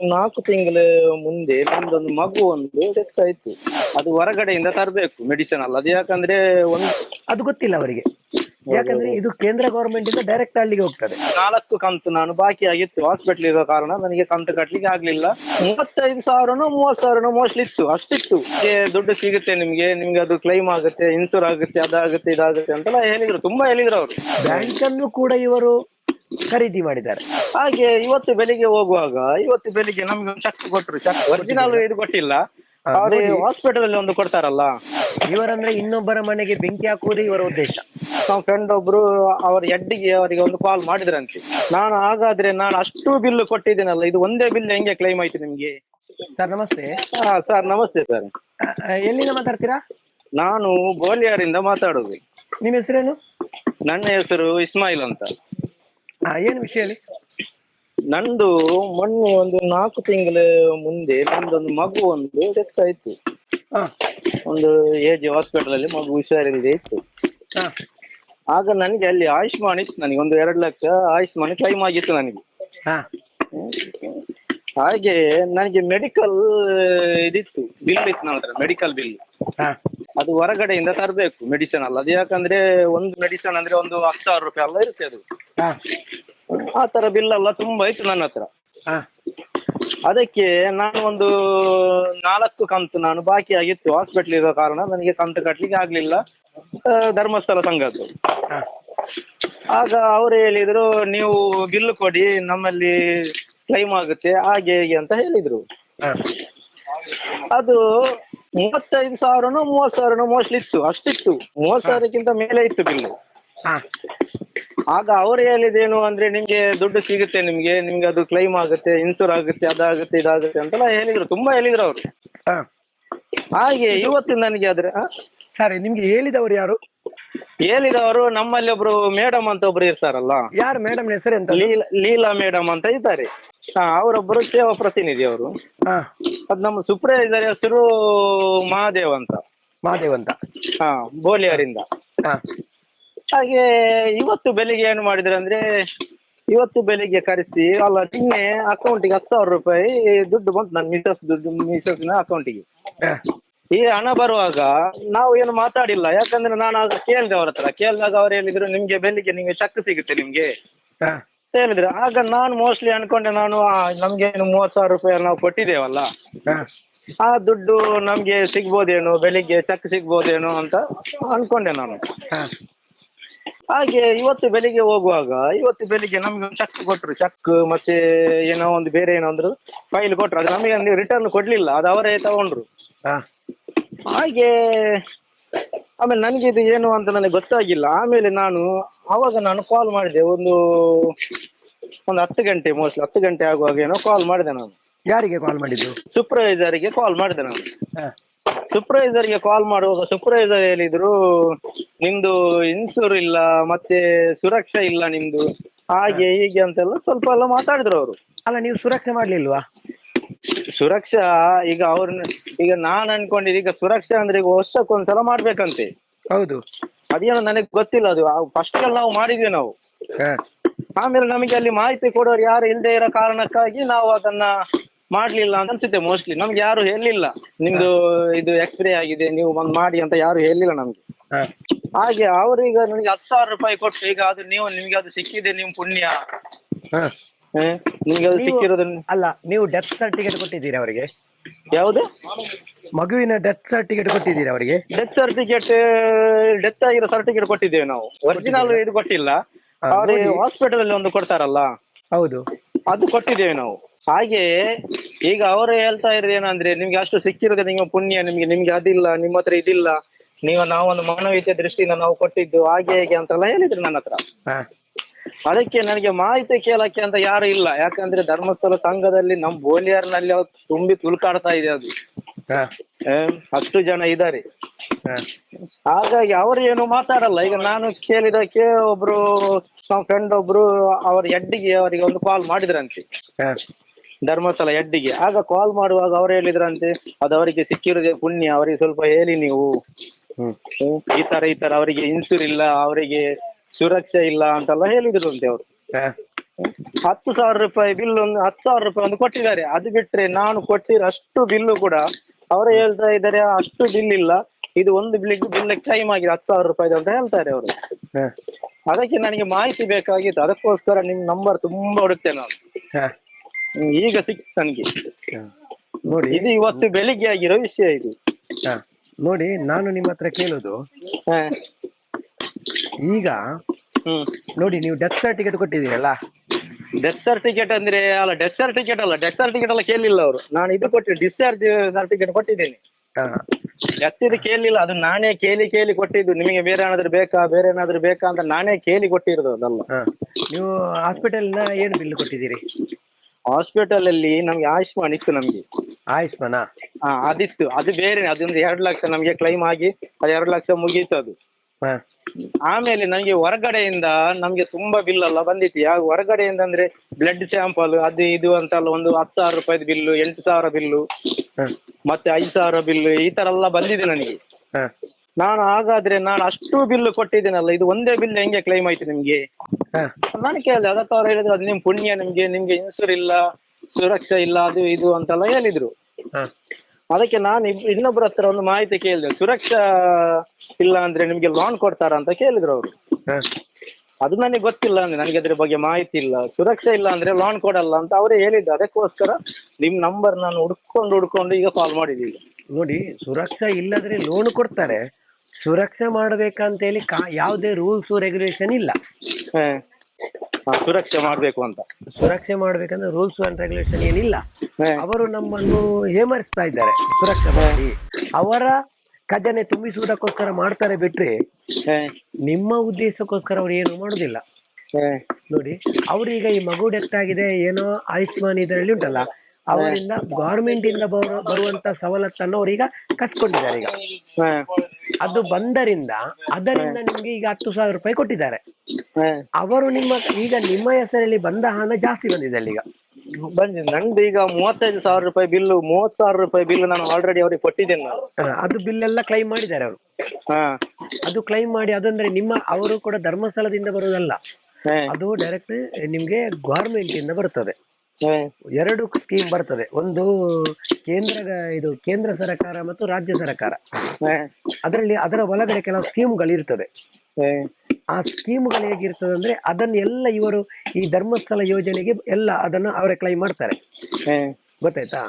ನಾಲ್ಕು ತಿಂಗಳು ಮುಂದೆ ನಮ್ದೊಂದು ಮಗು ಒಂದು ಡೆತ್ ಆಯ್ತು. ಅದು ಹೊರಗಡೆಯಿಂದ ತರಬೇಕು ಮೆಡಿಸಿನ್ ಅಲ್ಲ ಅದು ಯಾಕಂದ್ರೆ ಒಂದು ಅದು ಗೊತ್ತಿಲ್ಲ ಅವರಿಗೆ. ಯಾಕಂದ್ರೆ ಇದು ಕೇಂದ್ರ ಗವರ್ಮೆಂಟ್ ಇಂದ ಡೈರೆಕ್ಟ್ ಅಲ್ಲಿಗೆ ಹೋಗ್ತದೆ. ನಾಲ್ಕು ಕಂತು ನಾನು ಬಾಕಿ ಆಗಿತ್ತು. ಹಾಸ್ಪಿಟಲ್ ಇರೋ ಕಾರಣ ನನಗೆ ಕಂತು ಕಟ್ಲಿಕ್ಕೆ ಆಗ್ಲಿಲ್ಲ. ಮೂವತ್ತೈದು ಸಾವಿರನೋ ಮೂವತ್ತು ಸಾವಿರನೋ ಮೋಸ್ಟ್ಲಿ ಇತ್ತು. ಅಷ್ಟಿತ್ತು. ಏ, ದುಡ್ಡು ಸಿಗುತ್ತೆ ನಿಮ್ಗೆ ನಿಮ್ಗೆ ಅದು ಕ್ಲೈಮ್ ಆಗುತ್ತೆ ಇನ್ಸೂರ್ ಆಗುತ್ತೆ ಅದಾಗುತ್ತೆ ಇದಾಗುತ್ತೆ ಅಂತೆಲ್ಲ ಹೇಳಿದ್ರು. ತುಂಬಾ ಹೇಳಿದ್ರು ಅವರು. ಬ್ಯಾಂಕ್ ಅನ್ನು ಕೂಡ ಇವರು ಖರೀದಿ ಮಾಡಿದ್ದಾರೆ. ಹಾಗೆ ಇವತ್ತು ಬೆಳಿಗ್ಗೆ ಹೋಗುವಾಗ ಇವತ್ತು ಬೆಳಿಗ್ಗೆ ನಮ್ಗೆ ಒಂದು ಚೆಕ್ ಕೊಟ್ಟರು ಚೆಕ್ ಒರಿಜಿನಲ್ ಇದು ಕೊಟ್ಟಿಲ್ಲ. ಅವ್ರಿಗೆ. ಹಾಸ್ಪಿಟಲ್ ಅಲ್ಲಿ ಒಂದು ಕೊಡ್ತಾರಲ್ಲ. ಇವರಂದ್ರೆ ಇನ್ನೊಬ್ಬರ ಮನೆಗೆ ಬೆಂಕಿ ಹಾಕುವುದೇ ಇವರ ಉದ್ದೇಶ. ನಮ್ಮ ಫ್ರೆಂಡ್ ಒಬ್ರು ಅವ್ರ ಎಡ್ಡಿಗೆ ಅವರಿಗೆ ಒಂದು ಕಾಲ್ ಮಾಡಿದ್ರಂತೆ. ನಾನು ಹಾಗಾದ್ರೆ ನಾನು ಅಷ್ಟು ಬಿಲ್ ಕೊಟ್ಟಿದ್ದೀನಲ್ಲ ಇದು ಒಂದೇ ಬಿಲ್ ಹೆಂಗೆ ಕ್ಲೈಮ್ ಆಯ್ತು ನಿಮ್ಗೆ? ಸರ್ ನಮಸ್ತೆ. ಹಾ ಸರ್ ನಮಸ್ತೆ ಸರ್. ಎಲ್ಲಿಂದ ಮಾತಾಡ್ತೀರಾ? ನಾನು ಗೋಲಿಯಾರಿಂದ ಮಾತಾಡೋದು. ನಿಮ್ಮ ಹೆಸರೇನು? ನನ್ನ ಹೆಸರು ಇಸ್ಮಾಯಿಲ್ ಅಂತ. ಏನು ವಿಷಯ ಹೇಳಿ? ನಂದು ಮೊನ್ನೆ ಒಂದು ನಾಲ್ಕು ತಿಂಗಳ ಮುಂದೆ ನಂದೊಂದು ಮಗು ಒಂದು ಡೆತ್ ಆಯ್ತು. ಒಂದು ಏಜ್ ಹಾಸ್ಪಿಟಲ್ ಅಲ್ಲಿ ಮಗು ಹುಷಾರಿಲ್ಲದೆ ಇತ್ತು. ಹಾ. ಆಗ ನನಗೆ ಅಲ್ಲಿ ಆಯುಷ್ಮಾನ್ ಇತ್ತು ನನಗೆ ಒಂದು ಎರಡು ಲಕ್ಷ ಆಯುಷ್ಮಾನ್ ಕ್ಲೈಮ್ ಆಗಿತ್ತು ನನಗೆ. ಹಾ. ಹಾಗೆ ನನಗೆ ಮೆಡಿಕಲ್ ಇದಿತ್ತು ಬಿಲ್ ಇತ್ತು ನನ್ನ ಹತ್ರ ಮೆಡಿಕಲ್ ಬಿಲ್ ಹಾ. ಅದು ಹೊರಗಡೆಯಿಂದ ತರಬೇಕು ಮೆಡಿಸಿನ್ ಅಲ್ಲ. ಅದು ಯಾಕಂದ್ರೆ ಒಂದು ಮೆಡಿಸಿನ್ ಅಂದ್ರೆ ಒಂದು ಹತ್ತು ಸಾವಿರ ರೂಪಾಯಿ ಅಲ್ಲ ಇರುತ್ತೆ ಅದು. ಆ ತರ ಬಿಲ್ ಎಲ್ಲ ತುಂಬಾ ಇತ್ತು ನನ್ನ ಹತ್ರ. ಹಾ. ಅದಕ್ಕೆ ನಾನು ಒಂದು ನಾಲ್ಕು ಕಂತು ನಾನು ಬಾಕಿ ಆಗಿತ್ತು. ಹಾಸ್ಪಿಟ್ಲ್ ಇರೋ ಕಾರಣ ನನಗೆ ಕಂತು ಕಟ್ಲಿಕ್ಕೆ ಆಗ್ಲಿಲ್ಲ. ಆ, ಧರ್ಮಸ್ಥಳ ಸಂಘದ್ದು. ಆಗ ಅವ್ರು ಹೇಳಿದ್ರು ನೀವು ಬಿಲ್ ಕೊಡಿ ನಮ್ಮಲ್ಲಿ ಕ್ಲೈಮ್ ಆಗುತ್ತೆ ಹಾಗೆ ಹೀಗೆ ಅಂತ ಹೇಳಿದ್ರು. ಅದು ಮೂವತ್ತೈದು ಸಾವಿರನೋ ಮೂವತ್ ಸಾವಿರನೋ ಮೋಸ್ಟ್ಲಿ ಇತ್ತು. ಅಷ್ಟಿತ್ತು. ಮೂವತ್ ಸಾವಿರಕ್ಕಿಂತ ಮೇಲೆ ಇತ್ತು ಬಿಲ್ಲು ಹಾ. ಆಗ ಅವ್ರು ಹೇಳಿದೇನು ಅಂದ್ರೆ ನಿಮ್ಗೆ ದುಡ್ಡು ಸಿಗುತ್ತೆ ನಿಮ್ಗೆ ನಿಮ್ಗೆ ಅದು ಕ್ಲೈಮ್ ಆಗುತ್ತೆ ಇನ್ಸೂರ್ ಆಗುತ್ತೆ ಅದಾಗುತ್ತೆ ಇದಾಗುತ್ತೆ ಅಂತೆಲ್ಲ ಹೇಳಿದ್ರು ತುಂಬಾ ಹೇಳಿದ್ರು ಅವ್ರು. ಹಾ. ಹಾಗೆ ಇವತ್ತು ನನಗೆ ಆದ್ರೆ ಆ, ಸರಿ ನಿಮ್ಗೆ ಹೇಳಿದವರು ಯಾರು? ಹೇಳಿದವರು ನಮ್ಮಲ್ಲಿ ಒಬ್ರು ಮೇಡಮ್ ಅಂತ ಒಬ್ರು ಇರ್ತಾರಲ್ಲ. ಯಾರು ಮೇಡಮ್ ಹೆಸರು ಎಂತ? ಲೀಲಾ ಲೀಲಾ ಮೇಡಮ್ ಅಂತ ಇದ್ದಾರೆ. ಹಾ ಅವರೊಬ್ಬರು ಸೇವಾ ಪ್ರತಿನಿಧಿ ಅವರು. ಹಾ. ಅದ್ ನಮ್ಮ ಸುಪ್ರೈಸರ್ ಹೆಸರು ಮಹಾದೇವ್ ಅಂತ. ಮಹಾದೇವ್ ಅಂತ. ಹಾ ಬೋಲಿಯರಿಂದ. ಹಾ. ಹಾಗೆ ಇವತ್ತು ಬೆಳಿಗ್ಗೆ ಏನು ಮಾಡಿದ್ರು ಅಂದ್ರೆ ಇವತ್ತು ಬೆಳಿಗ್ಗೆ ಕರೆಸಿ ಅಲ್ಲ ನಿನ್ನೆ ಅಕೌಂಟಿಗೆ ಹತ್ತು ಸಾವಿರ ರೂಪಾಯಿ ದುಡ್ಡು ಬಂತು ನನ್ನ ಮಿಸಸ್ ದುಡ್ಡು ಮಿಸಸ್ನ ಅಕೌಂಟಿಗೆ ಈ ಹಣ ಬರುವಾಗ ನಾವು ಏನು ಮಾತಾಡಿಲ್ಲ. ಯಾಕಂದ್ರೆ ನಾನು ಆಗ ಕೇಳಿದೆ ಅವ್ರ ಹತ್ರ. ಕೇಳಿದಾಗ ಅವ್ರು ಹೇಳಿದ್ರು ನಿಮ್ಗೆ ಬೆಳಿಗ್ಗೆ ನಿಮ್ಗೆ ಚೆಕ್ ಸಿಗುತ್ತೆ ನಿಮ್ಗೆ. ಹೇಳಿದ್ರೆ. ಆಗ ನಾನು ಮೋಸ್ಟ್ಲಿ ಅನ್ಕೊಂಡೆ ನಾನು ನಮ್ಗೆ ಏನು ಮೂವತ್ ಸಾವಿರ ರೂಪಾಯಿ ನಾವು ಕೊಟ್ಟಿದ್ದೇವಲ್ಲ. ಆ ದುಡ್ಡು ನಮ್ಗೆ ಸಿಗ್ಬೋದೇನು ಬೆಳಿಗ್ಗೆ ಚೆಕ್ ಸಿಗ್ಬೋದೇನು ಅಂತ ಅನ್ಕೊಂಡೆ ನಾನು. ಹಾಗೆ ಇವತ್ತು ಬೆಳಿಗ್ಗೆ ಹೋಗುವಾಗ ಇವತ್ತು ಬೆಳಿಗ್ಗೆ ನಮ್ಗೆ ಒಂದು ಚೆಕ್ ಕೊಟ್ರು ಚೆಕ್ ಮತ್ತೆ ಏನೋ ಒಂದು ಬೇರೆ ಏನೋ ಅಂದ್ರು ಫೈಲ್ ಕೊಟ್ರು. ಅದು ನಮಗೆ ರಿಟರ್ನ್ ಕೊಡ್ಲಿಲ್ಲ ಅದು ಅವರೇ ತಗೊಂಡ್ರು. ಹಾ. ಹಾಗೆ ಆಮೇಲೆ ನನಗೆ ಇದು ಏನು ಅಂತ ನನಗೆ ಗೊತ್ತಾಗಿಲ್ಲ. ಆಮೇಲೆ ನಾನು ಅವಾಗ ನಾನು ಕಾಲ್ ಮಾಡಿದೆ ಒಂದು ಒಂದು ಹತ್ತು ಗಂಟೆ ಮೋಸ್ಟ್ಲಿ ಹತ್ತು ಗಂಟೆ ಆಗುವಾಗ ಏನೋ ಕಾಲ್ ಮಾಡಿದೆ ನಾನು. ಯಾರಿಗೆ ಕಾಲ್ ಮಾಡಿದ್ದು? ಸೂಪರ್ವೈಸರ್ಗೆ ಕಾಲ್ ಮಾಡಿದೆ ನಾನು. ಹಾ. ಸೂಪರ್ವೈಸರ್ಗೆ ಕಾಲ್ ಮಾಡುವಾಗ ಸೂಪರ್ವೈಸರ್ ಹೇಳಿದ್ರು ನಿಮ್ದು ಇನ್ಸೂರ್ ಇಲ್ಲ ಮತ್ತೆ ಸುರಕ್ಷಾ ಇಲ್ಲ ನಿಮ್ದು. ಹಾಗೆ ಹೀಗೆ ಅಂತೆಲ್ಲ ಸ್ವಲ್ಪ ಎಲ್ಲ ಮಾತಾಡಿದ್ರು ಅವರು. ಅಲ್ಲ ನೀವು ಸುರಕ್ಷೆ ಮಾಡ್ಲಿಲ್ವಾ? ಸುರಕ್ಷಾ ಈಗ ಅವ್ರನ್ನ ಈಗ ನಾನ್ ಅನ್ಕೊಂಡಿದ್ದು ಈಗ ಸುರಕ್ಷಾ ಅಂದ್ರೆ ಈಗ ವರ್ಷಕ್ಕೊಂದ್ಸಲ ಮಾಡ್ಬೇಕಂತೆ. ಹೌದು. ಅದೇನೋ ನನಗೆ ಗೊತ್ತಿಲ್ಲ ಅದು. ಫಸ್ಟ್ ನಾವು ಮಾಡಿದ್ವಿ ನಾವು. ಆಮೇಲೆ ನಮಗೆ ಅಲ್ಲಿ ಮಾಹಿತಿ ಕೊಡೋರು ಯಾರು ಇಲ್ಲದೆ ಇರೋ ಕಾರಣಕ್ಕಾಗಿ ನಾವು ಅದನ್ನ ಮಾಡ್ಲಿಲ್ಲ ಅಂತ ಅನ್ಸುತ್ತೆ ಮೋಸ್ಟ್ಲಿ ನಮ್ಗೆ ಯಾರು ಹೇಳಿಲ್ಲ. ನಿಮ್ದು ಇದು ಎಕ್ಸ್ರೇ ಆಗಿದೆ ನೀವು ಬಂದ್ ಮಾಡಿ ಅಂತ ಯಾರು ಹೇಳಿಲ್ಲ ನಮ್ಗೆ. ಹಾಗೆ ಅವ್ರೀಗ ನನಗೆ ಹತ್ತು ಸಾವಿರ ರೂಪಾಯಿ ಕೊಟ್ಟು ಈಗ ಅದು ನೀವು ನಿಮ್ಗೆ ಅದು ಸಿಕ್ಕಿದೆ ನಿಮ್ ಪುಣ್ಯ. ಹಾ? ನಿಮ್ಗೆ ಅದು ಸಿಕ್ಕಿರೋದನ್ನ ಸಿಕ್ಕಿರೋದು ಅಲ್ಲ ನೀವು ಡೆತ್ ಸರ್ಟಿಫಿಕೇಟ್ ಕೊಟ್ಟಿದ್ದೀರಿ ಅವರಿಗೆ? ಯಾವುದು? ಮಗುವಿನ ಡೆತ್ ಸರ್ಟಿಫಿಕೇಟ್ ಕೊಟ್ಟಿದ್ದೀರಾ ಅವರಿಗೆ? ಡೆತ್ ಸರ್ಟಿಫಿಕೇಟ್ ಡೆತ್ ಆಗಿರೋ ಸರ್ಟಿಫಿಕೇಟ್ ಕೊಟ್ಟಿದ್ದೇವೆ ನಾವು. ಒರಿಜಿನಲ್ ಇದು ಕೊಟ್ಟಿಲ್ಲ. ಹಾ, ಅವ್ರಿಗೆ ನೋಡಿ. ಹಾಸ್ಪಿಟಲ್ ಅಲ್ಲಿ ಒಂದು ಕೊಡ್ತಾರಲ್ಲ. ಹೌದು. ಅದು ಕೊಟ್ಟಿದ್ದೇವೆ ನಾವು. ಹಾಗೆ ಈಗ ಅವರು ಹೇಳ್ತಾ ಇರೋದು ಏನಂದ್ರೆ ನಿಮ್ಗೆ ಅಷ್ಟು ಸಿಕ್ಕಿರೋದು ನಿಮ್ಮ ಪುಣ್ಯ ನಿಮ್ಗೆ ನಿಮ್ಗೆ ಅದಿಲ್ಲ ನಿಮ್ಮ ಹತ್ರ ಇದಿಲ್ಲ. ನೀವು ನಾವೊಂದು ಮಾನವೀಯತೆ ದೃಷ್ಟಿಯಿಂದ ನಾವು ಕೊಟ್ಟಿದ್ದು ಹಾಗೆ ಹೇಗೆ ಅಂತೆಲ್ಲ ಹೇಳಿದ್ರು ನನ್ನ ಹತ್ರ. ಅದಕ್ಕೆ ನನಗೆ ಮಾಹಿತಿ ಕೇಳಕ್ಕೆ ಅಂತ ಯಾರು ಇಲ್ಲ. ಯಾಕಂದ್ರೆ ಧರ್ಮಸ್ಥಳ ಸಂಘದಲ್ಲಿ ನಮ್ ಬೋಲಿಯರ್ನಲ್ಲಿ ಅವ್ರು ತುಂಬಿ ತುಳ್ಕಾಡ್ತಾ ಇದೆ ಅದು. ಅಷ್ಟು ಜನ ಇದ್ದಾರೆ. ಹಾಗಾಗಿ ಅವ್ರು ಏನು ಮಾತಾಡಲ್ಲ. ಈಗ ನಾನು ಕೇಳಿದಕ್ಕೆ ಒಬ್ರು ನಮ್ಮ ಫ್ರೆಂಡ್ ಒಬ್ರು ಅವ್ರ ಎಡ್ಡಿಗೆ ಅವರಿಗೆ ಒಂದು ಕಾಲ್ ಮಾಡಿದ್ರಂತೆ. ಧರ್ಮಸ್ಥಳ ಎಡ್ಡಿಗೆ. ಆಗ ಕಾಲ್ ಮಾಡುವಾಗ ಅವ್ರು ಹೇಳಿದ್ರಂತೆ ಅದು ಅವರಿಗೆ ಸಿಕ್ಕಿರೋದೇ ಪುಣ್ಯ ಅವರಿಗೆ ಸ್ವಲ್ಪ ಹೇಳಿ ನೀವು. ಈ ತರ ಈ ತರ ಅವರಿಗೆ ಇನ್ಸೂರ್ ಇಲ್ಲ ಅವರಿಗೆ ಸುರಕ್ಷೆ ಇಲ್ಲ ಅಂತೆಲ್ಲ ಹೇಳಿದ್ರು ಅಂತೆ ಅವರು ಹತ್ತು ಸಾವಿರ ರೂಪಾಯಿ ಬಿಲ್ ಒಂದು ಹತ್ತು ಸಾವಿರ ರೂಪಾಯಿ ಒಂದು ಕೊಟ್ಟಿದ್ದಾರೆ. ಅದು ಬಿಟ್ರೆ ನಾನು ಕೊಟ್ಟಿರೋ ಅಷ್ಟು ಬಿಲ್ಲು ಕೂಡ ಅವರು ಹೇಳ್ತಾ ಇದ್ದಾರೆ ಅಷ್ಟು ಬಿಲ್ ಇಲ್ಲ. ಇದು ಒಂದು ಬಿಲ್ ಬಿಲ್ ಟೈಮ್ ಆಗಿದೆ ಹತ್ತು ಸಾವಿರ ರೂಪಾಯಿ ಅಂತ ಹೇಳ್ತಾರೆ ಅವರು. ಅದಕ್ಕೆ ನನಗೆ ಮಾಹಿತಿ ಬೇಕಾಗಿತ್ತು. ಅದಕ್ಕೋಸ್ಕರ ನಿಮ್ ನಂಬರ್ ತುಂಬಾ ಹುಡುಕ್ತೇನೆ ನಾನು. ಈಗ ಸಿಕ್ತು ನನಗೆ. ನೋಡಿ ಇದು ಇವತ್ತು ಬೆಳಿಗ್ಗೆ ಆಗಿರೋ ವಿಷಯ ಇದು. ಹ, ನೋಡಿ ನಾನು ನಿಮ್ಮ ಹತ್ರ ಕೇಳೋದು. ಹ, ಈಗ ಹ್ಮ್. ನೋಡಿ ನೀವು ಡೆತ್ ಸರ್ಟಿಫಿಕೇಟ್ ಕೊಟ್ಟಿದ್ದೀರಲ್ಲ? ಡೆತ್ ಸರ್ಟಿಫಿಕೇಟ್ ಅಂದ್ರೆ ಅಲ್ಲ ಡೆತ್ ಸರ್ಟಿಫಿಕೇಟ್ ಅಲ್ಲ ಡೆತ್ ಸರ್ಟಿಫಿಕೇಟ್ ಎಲ್ಲ ಕೇಳಿಲ್ಲ ಅವರು. ನಾನು ಇದು ಕೊಟ್ಟು ಡಿಸ್ಚಾರ್ಜ್ ಸರ್ಟಿಫಿಕೇಟ್ ಕೊಟ್ಟಿದ್ದೇನೆ. ಹಾ, ಡೆತ್ ಇದು ಕೇಳಲಿಲ್ಲ ಅದು ನಾನೇ ಕೇಳಿ ಕೇಳಿ ಕೊಟ್ಟಿದ್ದು. ನಿಮಗೆ ಬೇರೆ ಏನಾದ್ರು ಬೇಕಾ ಬೇರೆ ಏನಾದ್ರು ಬೇಕಾ ಅಂತ ನಾನೇ ಕೇಳಿ ಕೊಟ್ಟಿರೋದು ಅದಲ್ಲ. ಹಾ. ನೀವು ಹಾಸ್ಪಿಟಲ್ನ ಏನು ಬಿಲ್ ಕೊಟ್ಟಿದ್ದೀರಿ? ಹಾಸ್ಪಿಟಲ್ ಅಲ್ಲಿ ನಮ್ಗೆ ಆಯುಷ್ಮಾನ್ ಇತ್ತು ನಮ್ಗೆ. ಆಯುಷ್ಮಾನ? ಹಾ ಅದಿತ್ತು. ಅದು ಬೇರೆ ಅದೊಂದು ಎರಡು ಲಕ್ಷ ನಮ್ಗೆ ಕ್ಲೈಮ್ ಆಗಿ ಅದು ಎರಡು ಲಕ್ಷ ಮುಗೀತು ಅದು. ಹ, ಆಮೇಲೆ ನಮ್ಗೆ ಹೊರಗಡೆಯಿಂದ ನಮ್ಗೆ ತುಂಬಾ ಬಿಲ್ ಎಲ್ಲ ಬಂದಿತ್ತು. ಯಾವ ಹೊರಗಡೆಯಿಂದ ಅಂದ್ರೆ ಬ್ಲಡ್ ಸ್ಯಾಂಪಲ್ ಅದು ಇದು ಅಂತ ಎಲ್ಲ ಒಂದು ಹತ್ತು ಸಾವಿರ ರೂಪಾಯಿ ಬಿಲ್ಲು ಎಂಟು ಸಾವಿರ ಬಿಲ್ಲು ಮತ್ತೆ ಐದು ಸಾವಿರ ಬಿಲ್ಲು ಈ ತರ ಎಲ್ಲ ಬಂದಿದೆ ನನಗೆ. ಹ, ನಾನು ಹಾಗಾದ್ರೆ ನಾನು ಅಷ್ಟು ಬಿಲ್ ಕೊಟ್ಟಿದ್ದೀನಲ್ಲ ಇದು ಒಂದೇ ಬಿಲ್ ಹೆಂಗೆ ಕ್ಲೈಮ್ ಆಯ್ತು ನಿಮ್ಗೆ? ನಾನು ಕೇಳಿದೆ ಅದಕ್ಕೆ ಅವ್ರು ಹೇಳಿದ್ರು ಅದು ನಿಮ್ ಪುಣ್ಯ ನಿಮ್ಗೆ ನಿಮ್ಗೆ ಇನ್ಸೂರ್ ಇಲ್ಲ ಸುರಕ್ಷಾ ಇಲ್ಲ ಅದು ಇದು ಅಂತೆಲ್ಲ ಹೇಳಿದ್ರು. ಅದಕ್ಕೆ ನಾನು ಇನ್ನೊಬ್ಬರ ಹತ್ರ ಒಂದು ಮಾಹಿತಿ ಕೇಳಿದೆ ಸುರಕ್ಷಾ ಇಲ್ಲ ಅಂದ್ರೆ ನಿಮ್ಗೆ ಲೋನ್ ಕೊಡ್ತಾರ ಅಂತ ಕೇಳಿದ್ರು ಅವರು. ಅದು ನನಗೆ ಗೊತ್ತಿಲ್ಲ ಅಂದ್ರೆ ನನಗೆ ಅದ್ರ ಬಗ್ಗೆ ಮಾಹಿತಿ ಇಲ್ಲ. ಸುರಕ್ಷಾ ಇಲ್ಲ ಅಂದ್ರೆ ಲೋನ್ ಕೊಡಲ್ಲ ಅಂತ ಅವರೇ ಹೇಳಿದ್ದು ಅದಕ್ಕೋಸ್ಕರ ನಿಮ್ ನಂಬರ್ ನಾನು ಹುಡ್ಕೊಂಡು ಹುಡ್ಕೊಂಡು ಈಗ ಕಾಲ್ ಮಾಡಿದ್ದೀವಿ ನೋಡಿ ಸುರಕ್ಷಾ ಇಲ್ಲದ್ರೆ ಲೋನ್ ಕೊಡ್ತಾರೆ. ಸುರಕ್ಷಾ ಮಾಡ್ಬೇಕಂತ ಹೇಳಿ ಕಾ ಯಾವುದೇ ರೂಲ್ಸ್ ರೆಗ್ಯುಲೇಷನ್ ಇಲ್ಲ. ಸುರಕ್ಷೆ ಮಾಡ್ಬೇಕು ಅಂತ. ಸುರಕ್ಷೆ ಮಾಡ್ಬೇಕಂದ್ರೆ ರೂಲ್ಸ್ ಅಂಡ್ ರೆಗ್ಯುಲೇಷನ್ ಏನಿಲ್ಲ. ಅವರು ನಮ್ಮನ್ನು ಹೇಮರಿಸ್ತಾ ಇದ್ದಾರೆ ಸುರಕ್ಷೆ ಮಾಡಿ. ಅವರ ಖಜಾನೆ ತುಂಬಿಸುವುದಕ್ಕೋಸ್ಕರ ಮಾಡ್ತಾರೆ ಬಿಟ್ರೆ ನಿಮ್ಮ ಉದ್ದೇಶಕ್ಕೋಸ್ಕರ ಅವ್ರು ಏನು ಮಾಡುದಿಲ್ಲ. ನೋಡಿ ಅವ್ರೀಗ ಈ ಮಗು ಡೆತ್ ಆಗಿದೆ ಏನೋ ಆಯುಷ್ಮಾನ್ ಇದರಲ್ಲಿ ಉಂಟಲ್ಲ ಅವರಿಂದ ಗೌರ್ಮೆಂಟ್ ಇಂದ ಬರುವ ಬರುವಂತ ಸವಲತ್ತನ್ನು ಅವ್ರೀಗ ಕಸ್ಕೊಂಡಿದ್ದಾರೆ ಈಗ. ಅದು ಬಂದರಿಂದ ಅದರಿಂದ ನಿಮ್ಗೆ ಈಗ ಹತ್ತು ಸಾವಿರ ರೂಪಾಯಿ ಕೊಟ್ಟಿದ್ದಾರೆ. ಅವರು ನಿಮ್ಮ ಈಗ ನಿಮ್ಮ ಹೆಸರಲ್ಲಿ ಬಂದ ಹಣ ಜಾಸ್ತಿ ಬಂದಿದೆ ಅಲ್ಲಿ ಈಗ. ಬಂದಿದೆ. ನಂದು ಈಗ ಮೂವತ್ತೈದು ಸಾವಿರ ರೂಪಾಯಿ ಬಿಲ್ಲು ಮೂವತ್ತು ಸಾವಿರ ರೂಪಾಯಿ ಬಿಲ್ ನಾನು ಆಲ್ರೆಡಿ ಅವ್ರಿಗೆ ಕೊಟ್ಟಿದ್ದೇನೆ ನಾನು. ಅದು ಬಿಲ್ ಎಲ್ಲ ಕ್ಲೈಮ್ ಮಾಡಿದ್ದಾರೆ ಅವರು. ಅದು ಕ್ಲೈಮ್ ಮಾಡಿ ಅದಂದ್ರೆ ನಿಮ್ಮ ಅವರು ಕೂಡ ಧರ್ಮಸ್ಥಳದಿಂದ ಬರುವುದಲ್ಲ ಅದು ಡೈರೆಕ್ಟ್ ನಿಮ್ಗೆ ಗೌರ್ಮೆಂಟ್ ಇಂದ ಬರ್ತದೆ. ಎರಡು ಸ್ಕೀಮ್ ಬರ್ತದೆ. ಒಂದು ಕೇಂದ್ರ ಇದು ಕೇಂದ್ರ ಸರ್ಕಾರ ಮತ್ತು ರಾಜ್ಯ ಸರ್ಕಾರ. ಅದರಲ್ಲಿ ಅದರ ಒಳಗಡೆ ಕೆಲವು ಸ್ಕೀಮ್ಗಳು ಇರ್ತದೆ. ಆ ಸ್ಕೀಮ್ಗಳು ಹೇಗಿರ್ತದೆ ಅಂದ್ರೆ ಅದನ್ನ ಎಲ್ಲ ಇವರು ಈ ಧರ್ಮಸ್ಥಳ ಯೋಜನೆಗೆ ಎಲ್ಲ ಅದನ್ನು ಅವರೇ ಕ್ಲೈಮ್ ಮಾಡ್ತಾರೆ. ಗೊತ್ತಾಯ್ತಾ?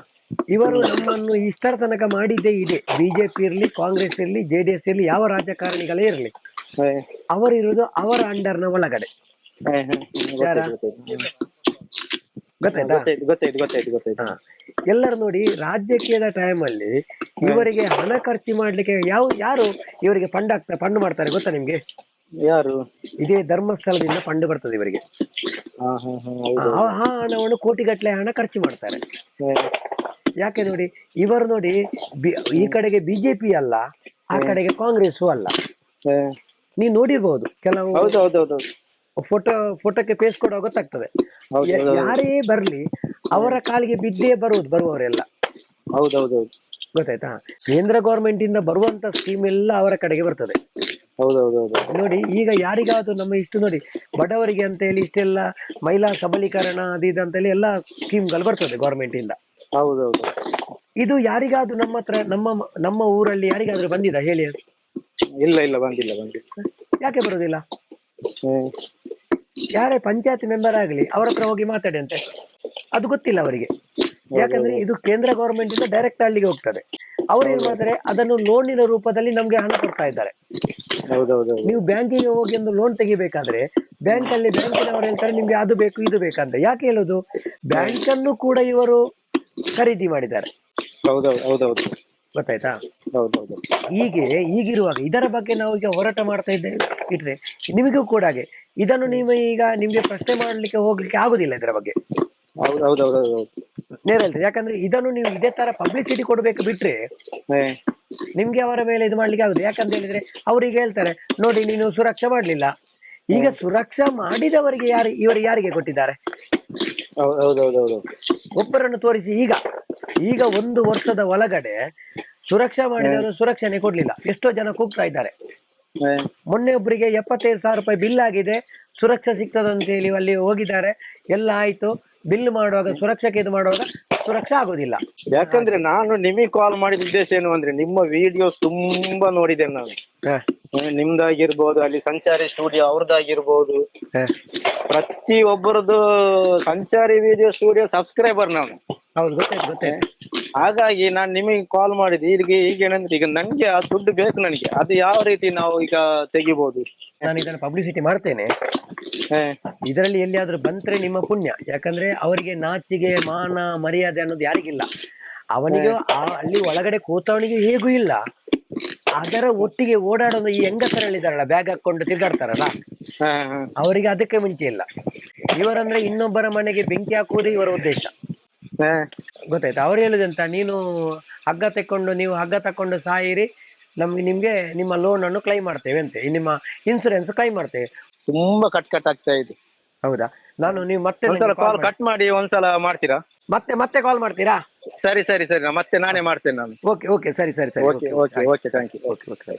ಇವರು ನಮ್ಮನ್ನು ಇಷ್ಟರ ತನಕ ಮಾಡಿದ್ದೇ ಇದೆ. ಬಿಜೆಪಿ ಇರಲಿ ಕಾಂಗ್ರೆಸ್ ಇರಲಿ ಜೆ ಡಿ ಎಸ್ ಇರಲಿ ಯಾವ ರಾಜಕಾರಣಿಗಳೇ ಇರಲಿ. ಅವರಿರುವುದು ಅವರ ಅಂಡರ್ನ ಒಳಗಡೆ? ಗೊತ್ತಾಯ್ತು, ಗೊತ್ತಾಯ್ತು. ಗೊತ್ತಾಯ್ತಾ ಗೊತ್ತಾಯ್ತು. ಎಲ್ಲರೂ ನೋಡಿ ರಾಜಕೀಯದ ಅಲ್ಲಿ ಇವರಿಗೆ ಹಣ ಖರ್ಚು ಮಾಡ್ಲಿಕ್ಕೆ ಯಾವ ಯಾರು ಇವರಿಗೆ ಫಂಡ್ ಆಗ್ತಾರೆ ಫಂಡ್ ಮಾಡ್ತಾರೆ ಗೊತ್ತಾ ನಿಮ್ಗೆ? ಯಾರು? ಇದೇ ಧರ್ಮಸ್ಥಳದಿಂದ ಫಂಡ್ ಬರ್ತದೆ ಇವರಿಗೆ. ಆ ಹಣವನ್ನು ಕೋಟಿಗಟ್ಟಲೆ ಹಣ ಖರ್ಚು ಮಾಡ್ತಾರೆ. ಯಾಕೆ ನೋಡಿ ಇವರು ನೋಡಿ ಈ ಕಡೆಗೆ ಬಿಜೆಪಿ ಅಲ್ಲ ಆ ಕಡೆಗೆ ಕಾಂಗ್ರೆಸ್ ಅಲ್ಲ. ನೀವು ನೋಡಿರ್ಬಹುದು ಕೆಲವು ಹೌದು ಹೌದು ಹೌದು. ಫೋಟೋ ಫೋಟೋಕ್ಕೆ ಪೇಸ್ ಕೊಡುವ ಗೊತ್ತಾಗ್ತದೆ. ಯಾರೇ ಬರ್ಲಿ ಅವರ ಕಾಲಿಗೆ ಬಿದ್ದೇ ಬರುವುದು ಬರುವವರೆಲ್ಲ. ಹೌದೌದು ಹೌದು. ಗೊತ್ತಾಯ್ತಾ? ಕೇಂದ್ರ ಗೌರ್ಮೆಂಟ್ ಇಂದ ಬರುವಂತ ಸ್ಕೀಮ್ ಎಲ್ಲ ಅವರ ಕಡೆಗೆ ಬರ್ತದೆ. ಹೌದು ಹೌದು. ಹೌದು ನೋಡಿ ಈಗ ಯಾರಿಗಾದ್ರೂ ನಮ್ಮ ಇಷ್ಟು ನೋಡಿ ಬಡವರಿಗೆ ಅಂತ ಹೇಳಿ ಇಷ್ಟೆಲ್ಲ ಮಹಿಳಾ ಸಬಲೀಕರಣ ಅದು ಇದು ಅಂತ ಹೇಳಿ ಎಲ್ಲ ಸ್ಕೀಮ್ಗಳು ಬರ್ತದೆ ಗೌರ್ಮೆಂಟ್ ಇಂದ ಹೌದೌದು. ಹೌದು ಇದು ಯಾರಿಗಾದ್ರೂ ನಮ್ಮ ಹತ್ರ ನಮ್ಮ ನಮ್ಮ ಊರಲ್ಲಿ ಯಾರಿಗಾದ್ರೂ ಬಂದಿದ? ಹೇಳಿ. ಇಲ್ಲ ಇಲ್ಲ ಬಂದಿಲ್ಲ ಬಂದಿಲ್ಲ. ಯಾಕೆ ಬರುದಿಲ್ಲ. ಯಾರೇ ಪಂಚಾಯತ್ ಮೆಂಬರ್ ಆಗಲಿ ಅವ್ರ ಹತ್ರ ಹೋಗಿ ಮಾತಾಡಿ ಅಂತೆ. ಅದು ಗೊತ್ತಿಲ್ಲ ಅವರಿಗೆ. ಯಾಕಂದ್ರೆ ಇದು ಕೇಂದ್ರ ಗೌರ್ಮೆಂಟ್ ಇಂದ ಡೈರೆಕ್ಟ್ ಅಲ್ಲಿಗೆ ಹೋಗ್ತದೆ. ಅವ್ರು ಏನ್ ಮಾಡ್ತಾರೆ ಅದನ್ನು ಲೋನಿನ ರೂಪದಲ್ಲಿ ನಮ್ಗೆ ಹಣ ಕೊಡ್ತಾ ಇದ್ದಾರೆ. ನೀವು ಬ್ಯಾಂಕಿಗೆ ಹೋಗಿ ಒಂದು ಲೋನ್ ತೆಗಿಬೇಕಾದ್ರೆ ಬ್ಯಾಂಕ್ ಅಲ್ಲಿ ಬ್ಯಾಂಕಿನವರು ಹೇಳ್ತಾರೆ ನಿಮ್ಗೆ ಅದು ಬೇಕು ಇದು ಬೇಕಂತ ಯಾಕೆ ಹೇಳುದು? ಬ್ಯಾಂಕ್ ಅನ್ನು ಕೂಡ ಇವರು ಖರೀದಿ ಮಾಡಿದ್ದಾರೆ. ಗೊತ್ತಾಯ್ತಾ? ಹೌದು ಹೌದು ಹೀಗೆ ಈಗಿರುವಾಗ ಇದರ ಬಗ್ಗೆ ನಾವು ಈಗ ಹೋರಾಟ ಮಾಡ್ತಾ ಇದ್ದೇವೆ ಇಟ್ರೆ ನಿಮಗೂ ಕೂಡ ಹಾಗೆ. ಇದನ್ನು ನೀವು ಈಗ ನಿಮ್ಗೆ ಪ್ರಶ್ನೆ ಮಾಡ್ಲಿಕ್ಕೆ ಹೋಗ್ಲಿಕ್ಕೆ ಆಗುದಿಲ್ಲ ಇದರ ಬಗ್ಗೆ. ಹೌದು ಹೌದು ಹೌದು ಹೌದು ನೇರ ಹೇಳ್ತೇನೆ ಯಾಕಂದ್ರೆ ಇದನ್ನು ನೀವು ಇದೇ ತರ ಪಬ್ಲಿಸಿಟಿ ಕೊಡ್ಬೇಕು ಬಿಟ್ರೆ. ನಿಮ್ಗೆ ಅವರ ಮೇಲೆ ಇದು ಮಾಡ್ಲಿಕ್ಕೆ ಆಗುದು ಯಾಕಂತ ಹೇಳಿದ್ರೆ ಅವ್ರಿಗೆ ಹೇಳ್ತಾರೆ ನೋಡಿ ನೀನು ಸುರಕ್ಷಾ ಮಾಡ್ಲಿಲ್ಲ. ಈಗ ಸುರಕ್ಷಾ ಮಾಡಿದವರಿಗೆ ಯಾರು ಇವರು ಯಾರಿಗೆ ಕೊಟ್ಟಿದ್ದಾರೆ? ಹೌದು ಹೌದು ಹೌದು ಹೌದು ಒಬ್ಬರನ್ನು ತೋರಿಸಿ ಈಗ ಈಗ ಒಂದು ವರ್ಷದ ಒಳಗಡೆ ಸುರಕ್ಷಾ ಮಾಡಿದವರು ಸುರಕ್ಷಣೆ ಕೊಡ್ಲಿಲ್ಲ. ಎಷ್ಟೋ ಜನ ಕೂಗ್ತಾ ಇದ್ದಾರೆ. ಮೊನ್ನೆ ಒಬ್ಬರಿಗೆ ಎಪ್ಪತ್ತೈದು ಸಾವಿರ ರೂಪಾಯಿ ಬಿಲ್ ಆಗಿದೆ. ಸುರಕ್ಷಾ ಸಿಗ್ತದಂತ ಹೇಳಿ ಅಲ್ಲಿ ಹೋಗಿದ್ದಾರೆ. ಎಲ್ಲ ಆಯ್ತು. ಬಿಲ್ ಮಾಡುವಾಗ ಸುರಕ್ಷಕ್ಕೆ ಇದು ಮಾಡುವಾಗ ಸುರಕ್ಷಾ ಆಗೋದಿಲ್ಲ. ಯಾಕಂದ್ರೆ ನಾನು ನಿಮಗೆ ಕಾಲ್ ಮಾಡಿದ ಉದ್ದೇಶ ಏನು ಅಂದ್ರೆ ನಿಮ್ಮ ವಿಡಿಯೋಸ್ ತುಂಬಾ ನೋಡಿದೆ ನಾನು. ನಿಮ್ದಾಗಿರ್ಬೋದು ಅಲ್ಲಿ ಸಂಚಾರಿ ಸ್ಟುಡಿಯೋ ಅವ್ರದ್ದಾಗಿರ್ಬೋದು. ಪ್ರತಿ ಒಬ್ಬರದ್ದು ಸಂಚಾರಿ ವಿಡಿಯೋ ಸ್ಟುಡಿಯೋ ಸಬ್ಸ್ಕ್ರೈಬರ್ ನಾನು. ಹೌದು ಗೊತ್ತಾಯ್ತು ಗೊತ್ತಾಯ್ತು. ಹಾಗಾಗಿ ನಾನು ನಿಮಗೆ ಕಾಲ್ ಮಾಡಿದ್ದು ಈಗ ಈಗ ಏನಂದ್ರೆ ಈಗ ನಂಗೆ ಆ ದುಡ್ಡು ಬೇಕು ನನಗೆ. ಅದು ಯಾವ ರೀತಿ ನಾವು ಈಗ ತೆಗಿಬಹುದು ನಾನು ಇದನ್ನ ಪಬ್ಲಿಸಿಟಿ ಮಾಡ್ತೇನೆ. ಹ, ಇದರಲ್ಲಿ ಎಲ್ಲಿಯಾದ್ರೂ ಬಂದ್ರೆ ನಿಮ್ಮ ಪುಣ್ಯ. ಯಾಕಂದ್ರೆ ಅವರಿಗೆ ನಾಚಿಗೆ ಮಾನ ಮರ್ಯಾದೆ ಅನ್ನೋದು ಯಾರಿಗಿಲ್ಲ. ಅವನಿಗೆ ಆ- ಅಲ್ಲಿ ಒಳಗಡೆ ಕೂತವನಿಗೆ ಹೇಗೂ ಇಲ್ಲ. ಅದರ ಒಟ್ಟಿಗೆ ಓಡಾಡೋದು ಈ ಹೆಂಗಸರಲ್ಲಿದ್ದಾರಲ್ಲ ಬ್ಯಾಗ್ ಹಾಕೊಂಡು ತಿರ್ಗಾಡ್ತಾರಲ್ಲ? ಹ, ಹ. ಅವರಿಗೆ ಅದಕ್ಕೆ ಮುಂಚೆ ಇಲ್ಲ. ಇವರಂದ್ರೆ ಇನ್ನೊಬ್ಬರ ಮನೆಗೆ ಬೆಂಕಿ ಹಾಕುವುದೇ ಇವರ ಉದ್ದೇಶ. ಹ. ಗೊತ್ತಾಯ್ತಾ. ಅವ್ರು ಹೇಳುದಂತ ನೀನು ಹಗ್ಗ ತೆಕ್ಕೊಂಡು ನೀವು ಹಗ್ಗ ತಕೊಂಡು ಸಾಯಿರಿ. ನಮ್ಗೆ ನಿಮ್ಗೆ ನಿಮ್ಮ ಲೋನ್ ಅನ್ನು ಕ್ಲೈಮ್ ಮಾಡ್ತೇವೆ ಅಂತೆ. ಈ ನಿಮ್ಮ ಇನ್ಸೂರೆನ್ಸ್ ಕ್ಲೈಮ್ ಮಾಡ್ತೇವೆ. ತುಂಬಾ ಕಟ್ ಕಟ್ ಆಗ್ತಾ ಇದೆ. ಹೌದಾ? ನಾನು ನೀವು ಮತ್ತೆ ಒಂದ್ಸಲ ಕಾಲ್ ಕಟ್ ಮಾಡಿ ಒಂದ್ಸಲ ಮಾಡ್ತೀರಾ? ಮತ್ತೆ ಮತ್ತೆ ಕಾಲ್ ಮಾಡ್ತೀರಾ? ಸರಿ ಸರಿ ಸರಿ. ನಾ ಮತ್ತೆ ನಾನೇ ಮಾಡ್ತೇನೆ ನಾನು. Okay okay. ಸರಿ ಸರಿ ಸರಿ. Okay okay okay. Thank you okay okay.